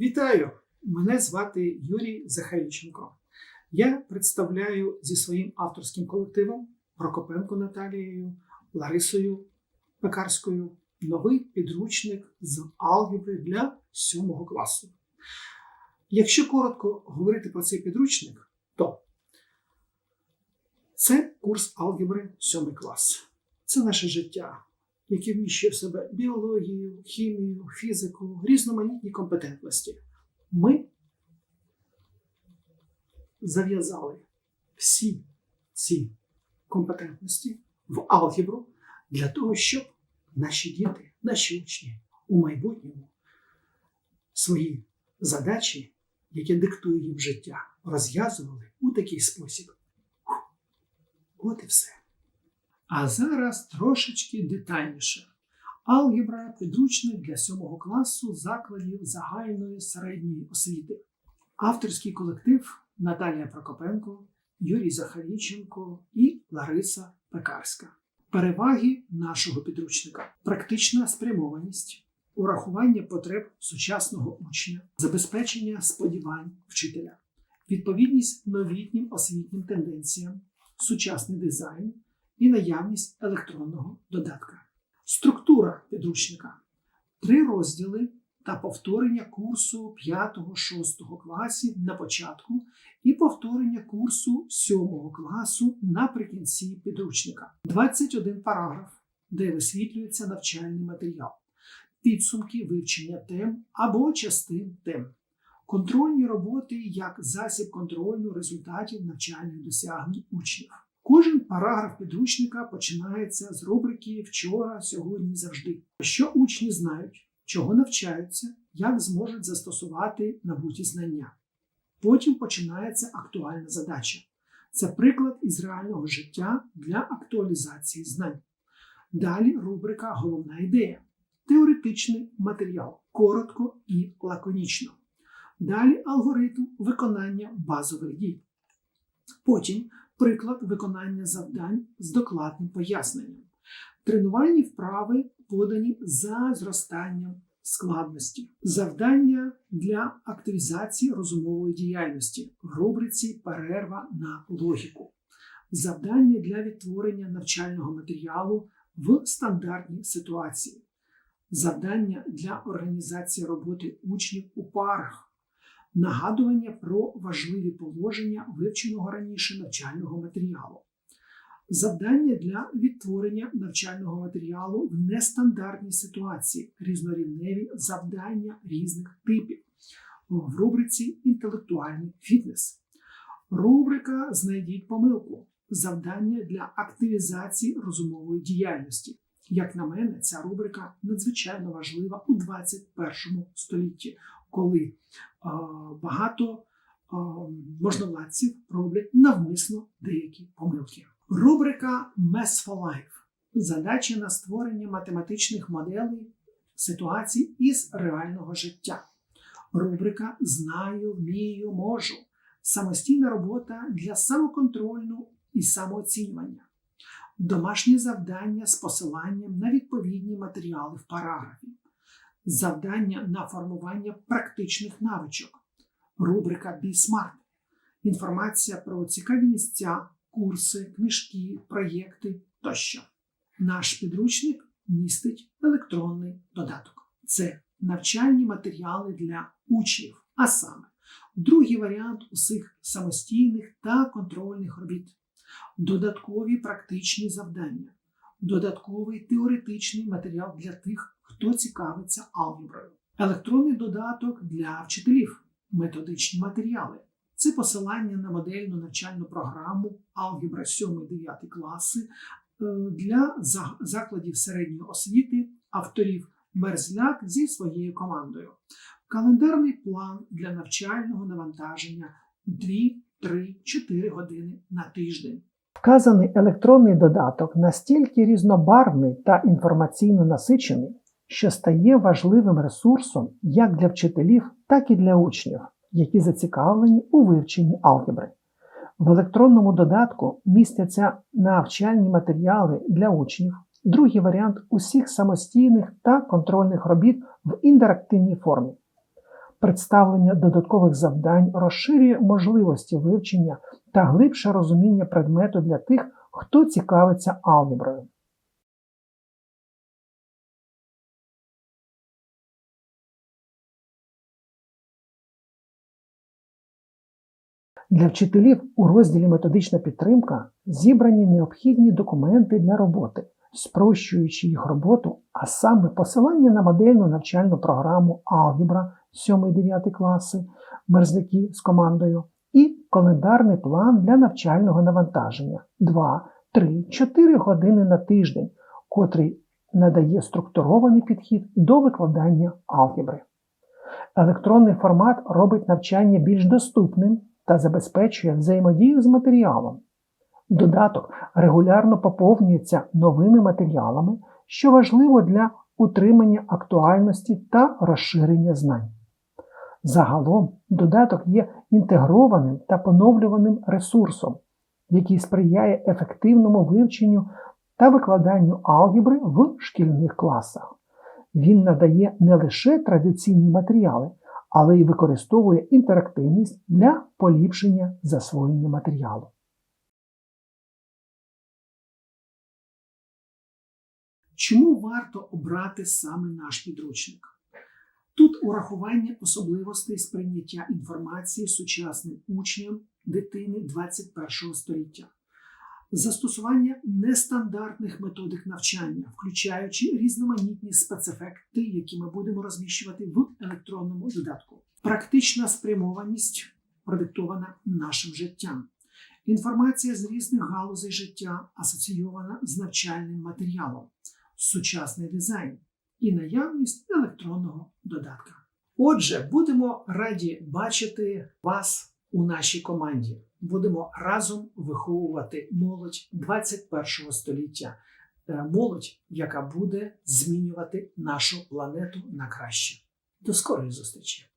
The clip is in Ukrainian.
Вітаю! Мене звати Юрій Захаріченко. Я представляю зі своїм авторським колективом Прокопенко Наталією, Ларисою Пекарською новий підручник з алгебри для 7 класу. Якщо коротко говорити про цей підручник, то це курс алгебри 7 клас. Це наше життя, яке вміщує в себе біологію, хімію, фізику, різноманітні компетентності. Ми зав'язали всі ці компетентності в алгебру для того, щоб наші діти, наші учні у майбутньому свої задачі, які диктує їм життя, розв'язували у такий спосіб. От і все. А зараз трошечки детальніше. Алгебра підручник для 7 класу закладів загальної середньої освіти. Авторський колектив Наталія Прокопенко, Юрій Захаріченко і Лариса Пекарська. Переваги нашого підручника: практична спрямованість, урахування потреб сучасного учня, забезпечення сподівань вчителя, відповідність новітнім освітнім тенденціям, сучасний дизайн і наявність електронного додатка. Структура підручника: три розділи та повторення курсу 5-6 класів на початку і повторення курсу 7 класу наприкінці підручника. 21 параграф, де висвітлюється навчальний матеріал, підсумки вивчення тем або частин тем. Контрольні роботи як засіб контролю результатів навчальних досягнень учнів. Кожен параграф підручника починається з рубрики Вчора, сьогодні, завжди. Що учні знають, чого навчаються, як зможуть застосувати набуті знання. Потім починається актуальна задача. Це приклад із реального життя для актуалізації знань. Далі рубрика Головна ідея. Теоретичний матеріал коротко і лаконічно. Далі алгоритм виконання базових дій. Потім приклад виконання завдань з докладним поясненням. Тренувальні вправи подані за зростанням складності. Завдання для активізації розумової діяльності в рубриці Перерва на логіку. Завдання для відтворення навчального матеріалу в стандартній ситуації. Завдання для організації роботи учнів у парах нагадування про важливі положення вивченого раніше навчального матеріалу, завдання для відтворення навчального матеріалу в нестандартній ситуації, різнорівневі завдання різних типів в рубриці Інтелектуальний фітнес. Рубрика Знайдіть помилку. Завдання для активізації розумової діяльності. Як на мене, ця рубрика надзвичайно важлива у 21 столітті, коли багато можновладців роблять навмисно деякі помилки. Рубрика Mess for Life задача на створення математичних моделей ситуацій із реального життя. Рубрика Знаю, вмію, можу. Самостійна робота для самоконтролю і самооцінювання. Домашні завдання з посиланням на відповідні матеріали в параграфі завдання на формування практичних навичок, рубрика Be Smart, інформація про цікаві місця, курси, книжки, проєкти тощо. Наш підручник містить електронний додаток. Це навчальні матеріали для учнів, а саме другий варіант усіх самостійних та контрольних робіт, додаткові практичні завдання, додатковий теоретичний матеріал для тих, хто цікавиться алгеброю. Електронний додаток для вчителів, методичні матеріали. Це посилання на модельну навчальну програму Алгебра 7-9 класи е, для закладів середньої освіти, авторів Мерзляк зі своєю командою. Календарний план для навчального навантаження 2, 3, 4 години на тиждень. Вказаний електронний додаток настільки різнобарвний та інформаційно насичений, що стає важливим ресурсом як для вчителів, так і для учнів, які зацікавлені у вивченні алгебри. В електронному додатку містяться навчальні матеріали для учнів, другий варіант усіх самостійних та контрольних робіт в інтерактивній формі. Представлення додаткових завдань розширює можливості вивчення та глибше розуміння предмету для тих, хто цікавиться алгеброю. Для вчителів у розділі Методична підтримка зібрані необхідні документи для роботи, спрощуючи їх роботу, а саме посилання на модельну навчальну програму Алгебра 7-9 класи, мерзляки з командою, і календарний план для навчального навантаження 2, 3, 4 години на тиждень, котрий надає структурований підхід до викладання алгебри. Електронний формат робить навчання більш доступним та забезпечує взаємодію з матеріалом. Додаток регулярно поповнюється новими матеріалами, що важливо для утримання актуальності та розширення знань. Загалом додаток є інтегрованим та поновлюваним ресурсом, який сприяє ефективному вивченню та викладанню алгебри в шкільних класах. Він надає не лише традиційні матеріали, але й використовує інтерактивність для поліпшення засвоєння матеріалу. Чому варто обрати саме наш підручник? Тут урахування особливостей сприйняття інформації сучасним учням дитини 21 століття, застосування нестандартних методик навчання, включаючи різноманітні спецефекти, які ми будемо розміщувати в електронному додатку, практична спрямованість продиктована нашим життям. Інформація з різних галузей життя асоційована з навчальним матеріалом, сучасний дизайн і наявність електронного додатка. Отже, будемо раді бачити вас у нашій команді. Будемо разом виховувати молодь 21 століття, Е, молодь, яка буде змінювати нашу планету на краще. До скорої зустрічі!